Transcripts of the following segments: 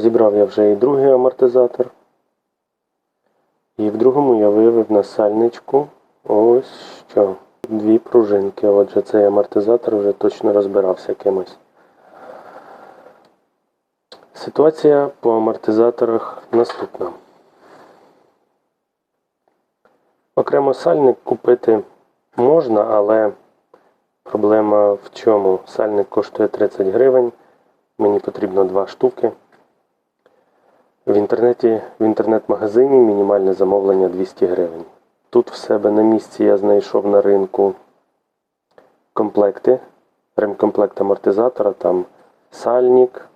Розібрав я вже і другий амортизатор. І в другому я виявив на сальничку ось що. Дві пружинки. Отже, цей амортизатор вже точно розбирався кимось. Ситуація по амортизаторах наступна. Окремо сальник купити можна, але проблема в чому? Сальник коштує 30 гривень. Мені потрібно два штуки. В інтернеті, в інтернет-магазині мінімальне замовлення 200 гривень. Тут в себе на місці я знайшов на ринку комплекти, ремкомплект амортизатора, там сальник,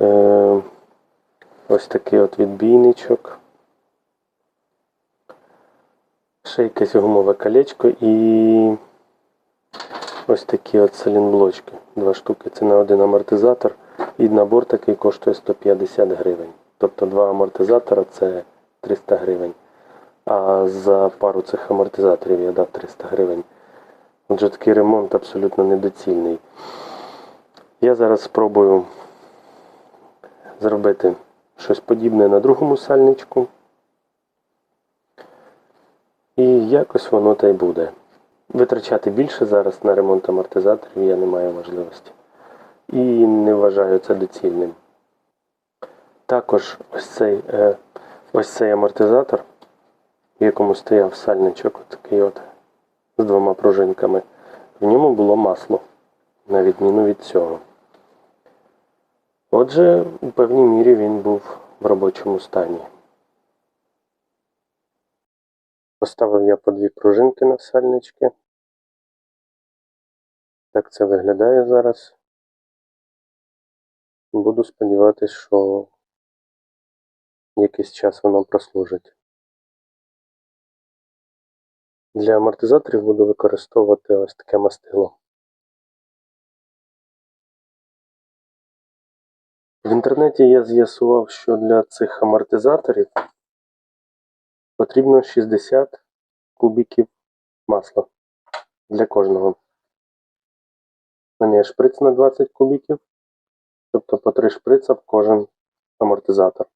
е, ось такий от відбійничок, ще якесь гумове колечко і ось такі от салінблочки. Два штуки. Це на один амортизатор. І набор такий коштує 150 гривень. Тобто два амортизатора це 300 гривень. А за пару цих амортизаторів я дав 300 гривень. Отже, такий ремонт абсолютно недоцільний. Я зараз спробую зробити щось подібне на другому сальничку. І якось воно та й буде. Витрачати більше зараз на ремонт амортизаторів я не маю можливості. І не вважаю це доцільним. Також ось цей, е, ось цей амортизатор, в якому стояв сальничок, такий от, з двома пружинками, в ньому було масло, на відміну від цього. Отже, у певній мірі він був в робочому стані. Поставив я по дві пружинки на сальнички. Так це виглядає зараз. Буду сподіватися, що якийсь час воно прослужить. Для амортизаторів буду використовувати ось таке мастило. В інтернеті я з'ясував, що для цих амортизаторів потрібно 60 кубиків масла для кожного. У мене шприц на 20 кубиків, тобто по три шприца в кожен амортизатор.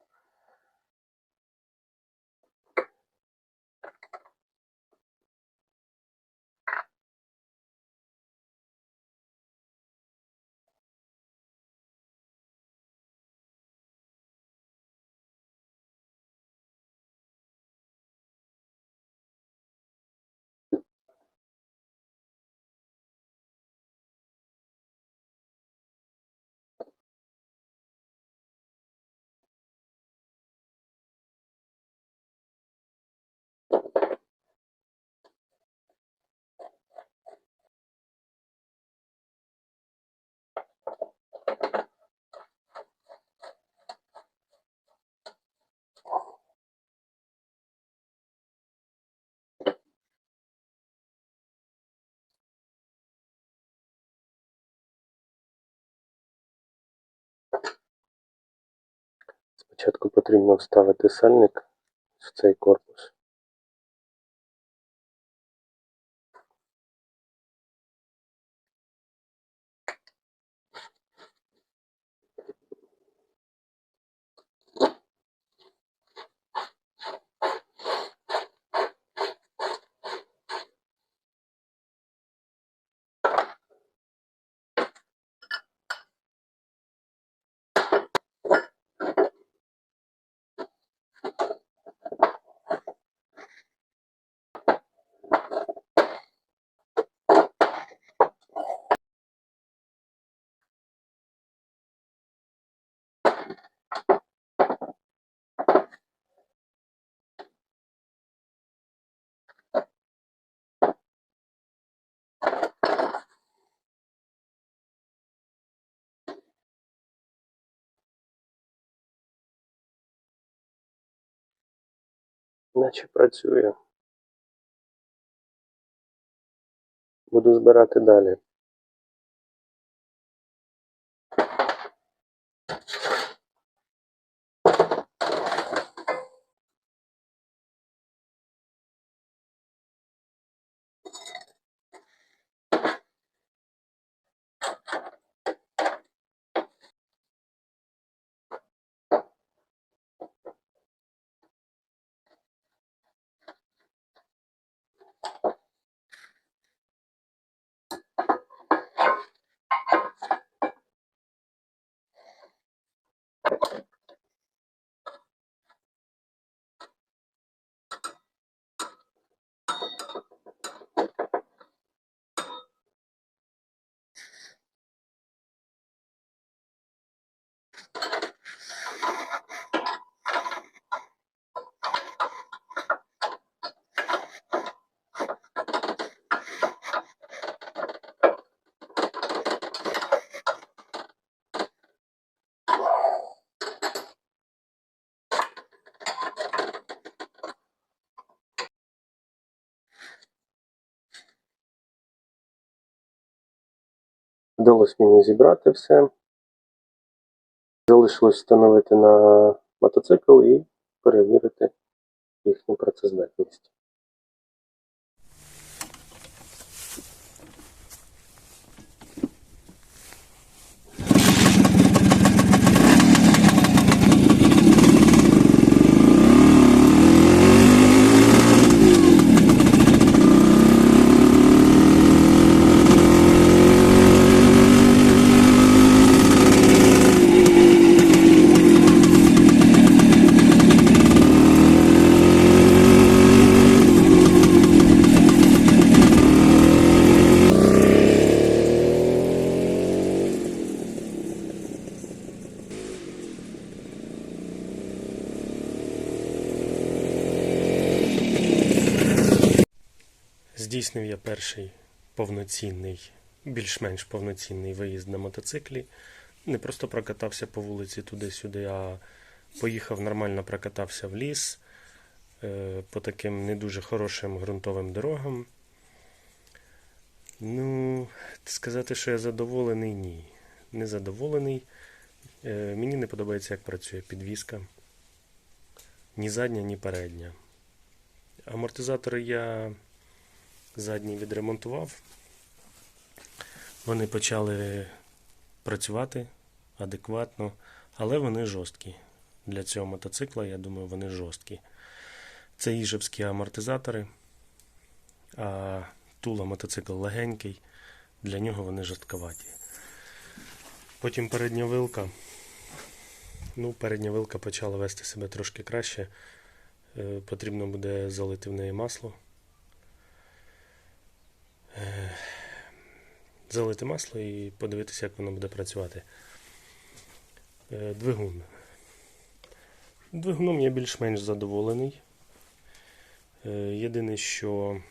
Спочатку потрібно вставити сальник в цей корпус. Наче працює. Буду збирати далі. Вдалося мені зібрати все. Залишилось встановити на мотоцикл і перевірити їхню працездатність. Здійснив я перший повноцінний, більш-менш повноцінний виїзд на мотоциклі. Не просто прокатався по вулиці туди-сюди, а поїхав нормально прокатався в ліс е, по таким не дуже хорошим ґрунтовим дорогам. Ну, сказати, що я задоволений, ні. Не задоволений. Е, Мені не подобається, як працює підвіска. Ні задня, ні передня. Амортизатори я задній відремонтував. Вони почали працювати адекватно, але вони жорсткі. Для цього мотоцикла, я думаю, вони жорсткі. Це іжевські амортизатори, а тула мотоцикл легенький, для нього вони жорстковаті. Потім передня вилка. Ну, передня вилка почала вести себе трошки краще. Е, Потрібно буде залити в неї масло. Е, Залити масло і подивитися, як воно буде працювати. Е, Двигун. Двигуном я більш-менш задоволений. Е, Єдине, що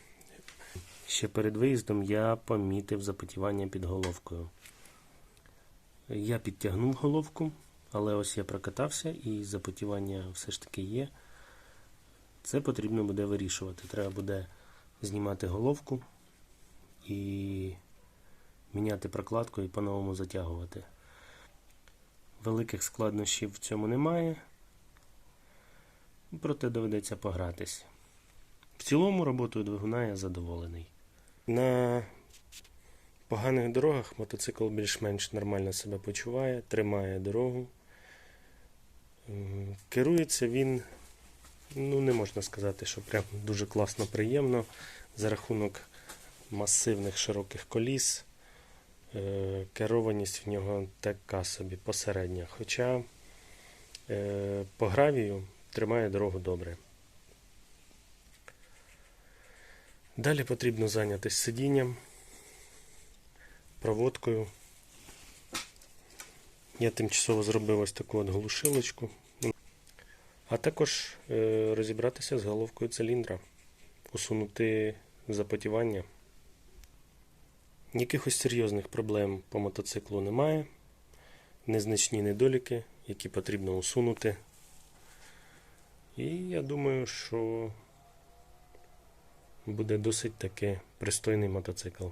ще перед виїздом я помітив запотівання під головкою. Я підтягнув головку, але ось я прокатався і запотівання все ж таки є. Це потрібно буде вирішувати. Треба буде знімати головку і міняти прокладку і по-новому затягувати. Великих складнощів в цьому немає, проте доведеться погратись. В цілому роботою двигуна я задоволений. На поганих дорогах мотоцикл більш-менш нормально себе почуває, тримає дорогу. Керується він, ну не можна сказати, що прям дуже класно приємно за рахунок масивних широких коліс. Е, Керованість в нього така собі посередня. Хоча е, по гравію тримає дорогу добре. Далі потрібно зайнятися сидінням, проводкою. Я тимчасово зробив ось таку от глушилочку. А також е, розібратися з головкою циліндра, усунути запотівання. Якихось серйозних проблем по мотоциклу немає. Незначні недоліки, які потрібно усунути. І я думаю, що буде досить таки пристойний мотоцикл.